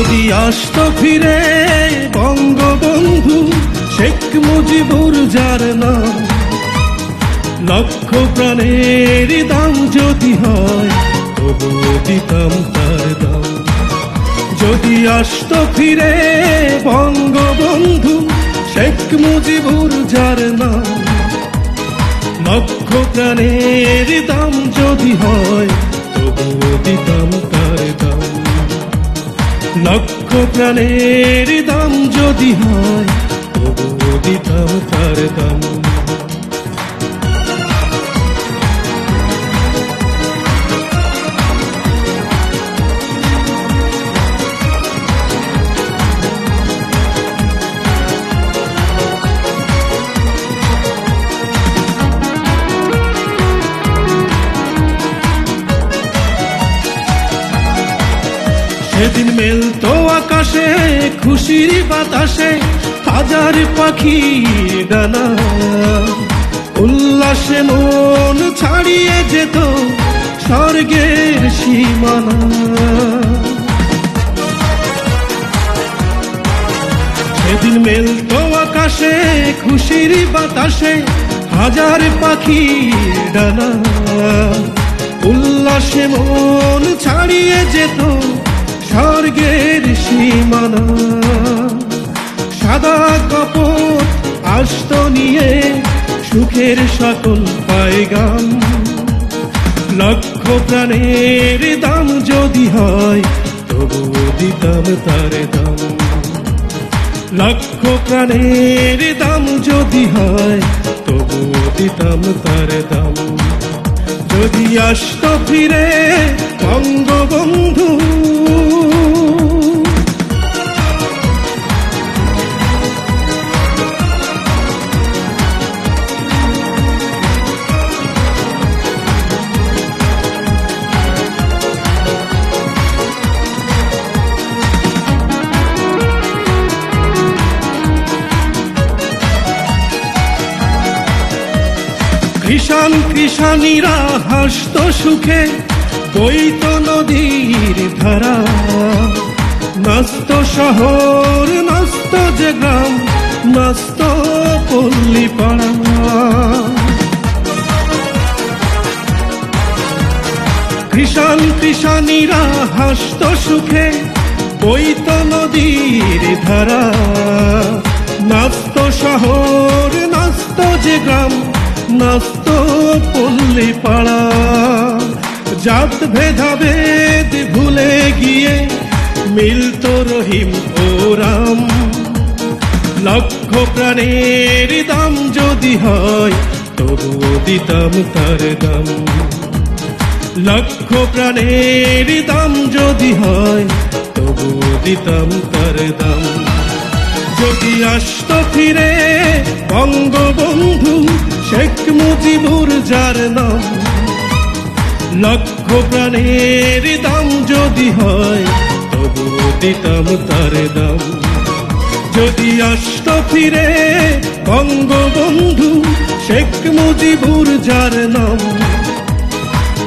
যদি আসতো ফিরে বঙ্গবন্ধু শেখ মুজিবুর যার নাম। লক্ষ প্রাণের দাম যদি হয় তবুও দিতাম তার দাম। যদি আসতো ফিরে বঙ্গবন্ধু শেখ মুজিবুর যার নাম। লক্ষ প্রাণের দাম যদি হয় তবুও দিতাম তার দাম। লক্ষ প্রাণের দাম যদি হয় তবু দিতাম তার দাম। সেদিন মেলতো আকাশে, খুশির বাতাসে, হাজার পাখি ডানা উল্লাসে মন ছাড়িয়ে যেত স্বর্গের সীমানা। সেদিন মেলতো আকাশে, খুশির বাতাসে, হাজার পাখি ডানা উল্লাসে মন ছাড়িয়ে যেত স্বর্গের সীমানা। সাদা কাপড় আস্ত নিয়ে সুখের সকল পায়গাম। লক্ষ প্রাণের দাম যদি হয় তবুও দিতাম তার দাম। লক্ষ প্রাণের দাম যদি হয় তবুও দিতাম তার দাম। যদি আসত ফিরে বঙ্গবন্ধু কৃষাণ কৃষাণীরা হাসত সুখে, বইত নদীর ধারা। নাস্ত শহর নাস্ত যে গ্রাম নাস্ত পল্লী পাড়া। কৃষাণ কৃষাণীরা হাসত সুখে, বইত নদীর ধারা। নাস্ত শহর নাস্ত যে গ্রাম নাস্ত পল্লী পাড়া। জাত ভেদাভেদ ভুলে গিয়ে মিলত রহিম ও রাম লক্ষ প্রাণের দাম যদি হয়, তবুও দিতাম তার দাম। লক্ষ প্রাণের দাম যদি হয়, তবুও দিতাম তার দাম। যদি আসতো ফিরে, বঙ্গবন্ধু শেখ মুজিবুর যার নাম। লক্ষ প্রাণের দাম যদি হয় তবুও দিতাম তার দাম। যদি আসতো ফিরে, বঙ্গবন্ধু শেখ মুজিবুর যার নাম।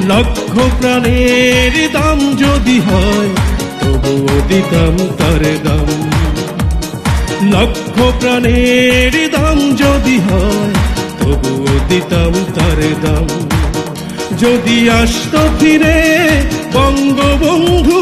লক্ষ প্রাণের দাম যদি হয় তবুও দিতাম তার দাম। লক্ষ প্রাণের দাম যদি হয় তবুও দিতাম তার দাম। যদি আসত ফিরে বঙ্গবন্ধু